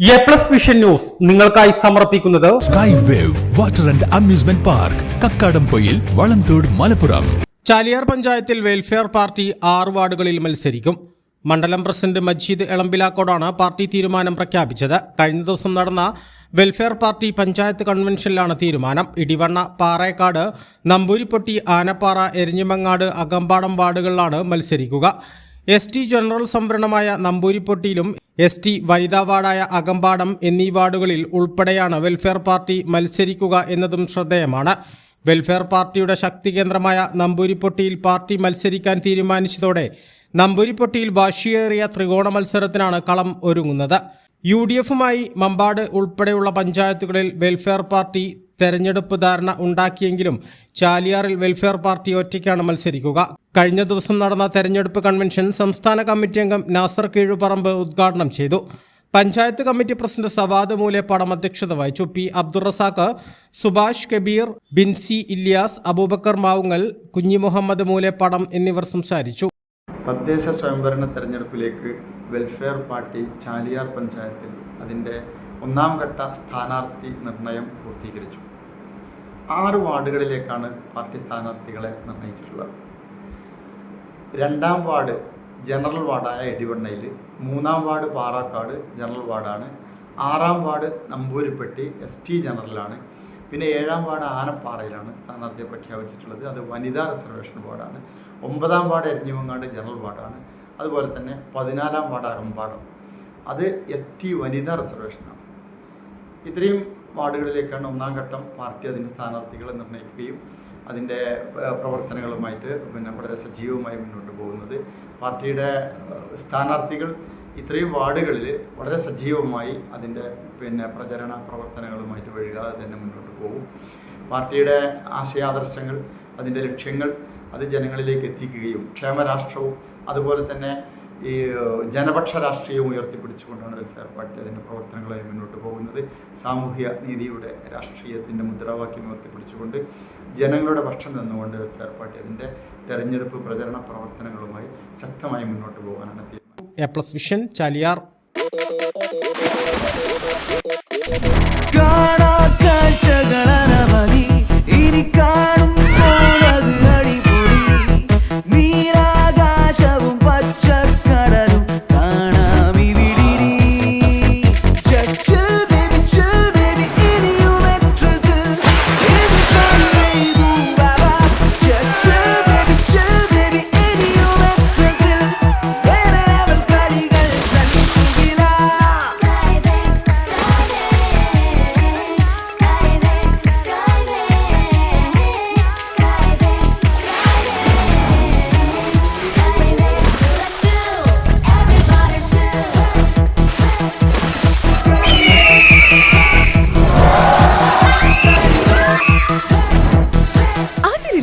A plus vision news നിങ്ങൾക്കായി സമർപ്പിക്കുന്നത് sky wave water and amusement park Kakkadampoyil Valamthodu Malappuram Chaliyar പഞ്ചായത്തിൽ welfare party ആറ് വാർഡുകളിൽ മത്സരിക്കും. മണ്ഡലം പ്രസിഡന്റ് മജീദ് എളമ്പിലാക്കോടാണ് പാർട്ടി തീരുമാനം പ്രഖ്യാപിച്ചത്. കഴിഞ്ഞ ദിവസം നടന്ന വെൽഫെയർ പാർട്ടി പഞ്ചായത്ത് കൺവെൻഷനിലാണ് തീരുമാനം. ഇടിവണ്ണ പാറേക്കാട് നമ്പൂരിപ്പൊട്ടി ആനപ്പാറ എരിഞ്ഞിമങ്ങാട് അകമ്പാടം വാർഡുകളിലാണ് മത്സരിക്കുക. എസ് ടി ജനറൽ സംവരണമായ നമ്പൂരിപ്പൊട്ടിയിലും എസ് ടി വനിതാ വാർഡായ അകമ്പാടം എന്നീ വാർഡുകളിൽ ഉൾപ്പെടെയാണ് വെൽഫെയർ പാർട്ടി മത്സരിക്കുക എന്നതും ശ്രദ്ധേയമാണ്. വെൽഫെയർ പാർട്ടിയുടെ ശക്തി കേന്ദ്രമായ നമ്പൂരിപ്പൊട്ടിയിൽ പാർട്ടി മത്സരിക്കാൻ തീരുമാനിച്ചതോടെ നമ്പൂരിപ്പൊട്ടിയിൽ വാശിയേറിയ ത്രികോണ മത്സരത്തിനാണ് കളം ഒരുങ്ങുന്നത്. യു ഡി എഫുമായി മമ്പാട് ഉൾപ്പെടെയുള്ള പഞ്ചായത്തുകളിൽ വെൽഫെയർ പാർട്ടി തെരഞ്ഞെടുപ്പ് ധാരണ ഉണ്ടാക്കിയെങ്കിലും ചാലിയാറിൽ വെൽഫെയർ പാർട്ടി ഒറ്റയ്ക്കാണ് മത്സരിക്കുക. കഴിഞ്ഞ ദിവസം നടന്ന തെരഞ്ഞെടുപ്പ് കൺവെൻഷൻ സംസ്ഥാന കമ്മിറ്റി അംഗം നാസർ കീഴുപറമ്പ് ഉദ്ഘാടനം ചെയ്തു. പഞ്ചായത്ത് കമ്മിറ്റി പ്രസിഡന്റ് സവാദ് മൂലേപ്പാടം അധ്യക്ഷത വഹിച്ചു. പി അബ്ദുറസാഖ് സുഭാഷ് കബീർ ബിൻസി ഇല്യാസ് അബൂബക്കർ മാവുങ്ങൽ കുഞ്ഞി മുഹമ്മദ് മൂലേപ്പാടം എന്നിവർ സംസാരിച്ചു. തദ്ദേശ സ്വയംഭരണ തെരഞ്ഞെടുപ്പിലേക്ക് വെൽഫെയർ പാർട്ടി ചാലിയാർ പഞ്ചായത്തിൽ അതിന്റെ ഒന്നാം ഘട്ട സ്ഥാനാർത്ഥി നിർണയം പൂർത്തീകരിച്ചു. ആറ് വാർഡുകളിലേക്കാണ് പാർട്ടി സ്ഥാനാർത്ഥികളെ നിർണയിച്ചിട്ടുള്ളത്. രണ്ടാം വാർഡ് ജനറൽ വാർഡായ എടിവണ്ണയിൽ മൂന്നാം വാർഡ് പാറാക്കാട് ജനറൽ വാർഡാണ് ആറാം വാർഡ് നമ്പൂരിപ്പെട്ടി എസ് ടി ജനറലാണ് പിന്നെ ഏഴാം വാർഡ് ആനപ്പാറയിലാണ് സ്ഥാനാർത്ഥിയെ പ്രഖ്യാപിച്ചിട്ടുള്ളത്. അത് വനിതാ റിസർവേഷൻ വാർഡാണ്. ഒമ്പതാം വാർഡ് എരഞ്ഞിമങ്ങാട് ജനറൽ വാർഡാണ്. അതുപോലെ തന്നെ പതിനാലാം വാർഡ് അകമ്പാടം. അത് എസ് ടി വനിതാ റിസർവേഷനാണ് ഇത്രയും വാർഡുകളിലേക്കാണ് ഒന്നാം ഘട്ടം പാർട്ടി അതിന്റെ സ്ഥാനാർത്ഥികളെ നിർണയിക്കുകയും അതിന്റെ പ്രവർത്തനങ്ങളുമായിട്ട് പിന്നെ വളരെ സജീവമായി മുന്നോട്ട് പോകുന്നത്. പാർട്ടിയുടെ സ്ഥാനാർത്ഥികൾ ഇത്രയും വാർഡുകളിൽ വളരെ സജീവമായി അതിന്റെ പിന്നെ പ്രചരണ പ്രവർത്തനങ്ങളുമായിട്ട് വഴുകാതെ തന്നെ മുന്നോട്ട് പോകും. പാർട്ടിയുടെ ആശയാദർശങ്ങൾ അതിന്റെ ലക്ഷ്യങ്ങൾ അത് ജനങ്ങളിലേക്ക് എത്തിക്കുകയും ക്ഷേമരാഷ്ട്രവും അതുപോലെ തന്നെ ഈ ജനപക്ഷ രാഷ്ട്രീയം ഉയർത്തിപ്പിടിച്ചുകൊണ്ടാണ് വെൽഫെയർ പാർട്ടി അതിന്റെ പ്രവർത്തനങ്ങളായി മുന്നോട്ട് പോകുന്നത്. സാമൂഹ്യ നീതിയുടെ രാഷ്ട്രീയത്തിന്റെ മുദ്രാവാക്യം ഉയർത്തിപ്പിടിച്ചുകൊണ്ട് ജനങ്ങളുടെ പക്ഷം നിന്നുകൊണ്ട് വെൽഫെയർ പാർട്ടി അതിന്റെ തെരഞ്ഞെടുപ്പ് പ്രചരണ പ്രവർത്തനങ്ങളുമായി ശക്തമായി മുന്നോട്ട് പോകാനാണ് തീരുമാനം. A plus vision Chaliyar.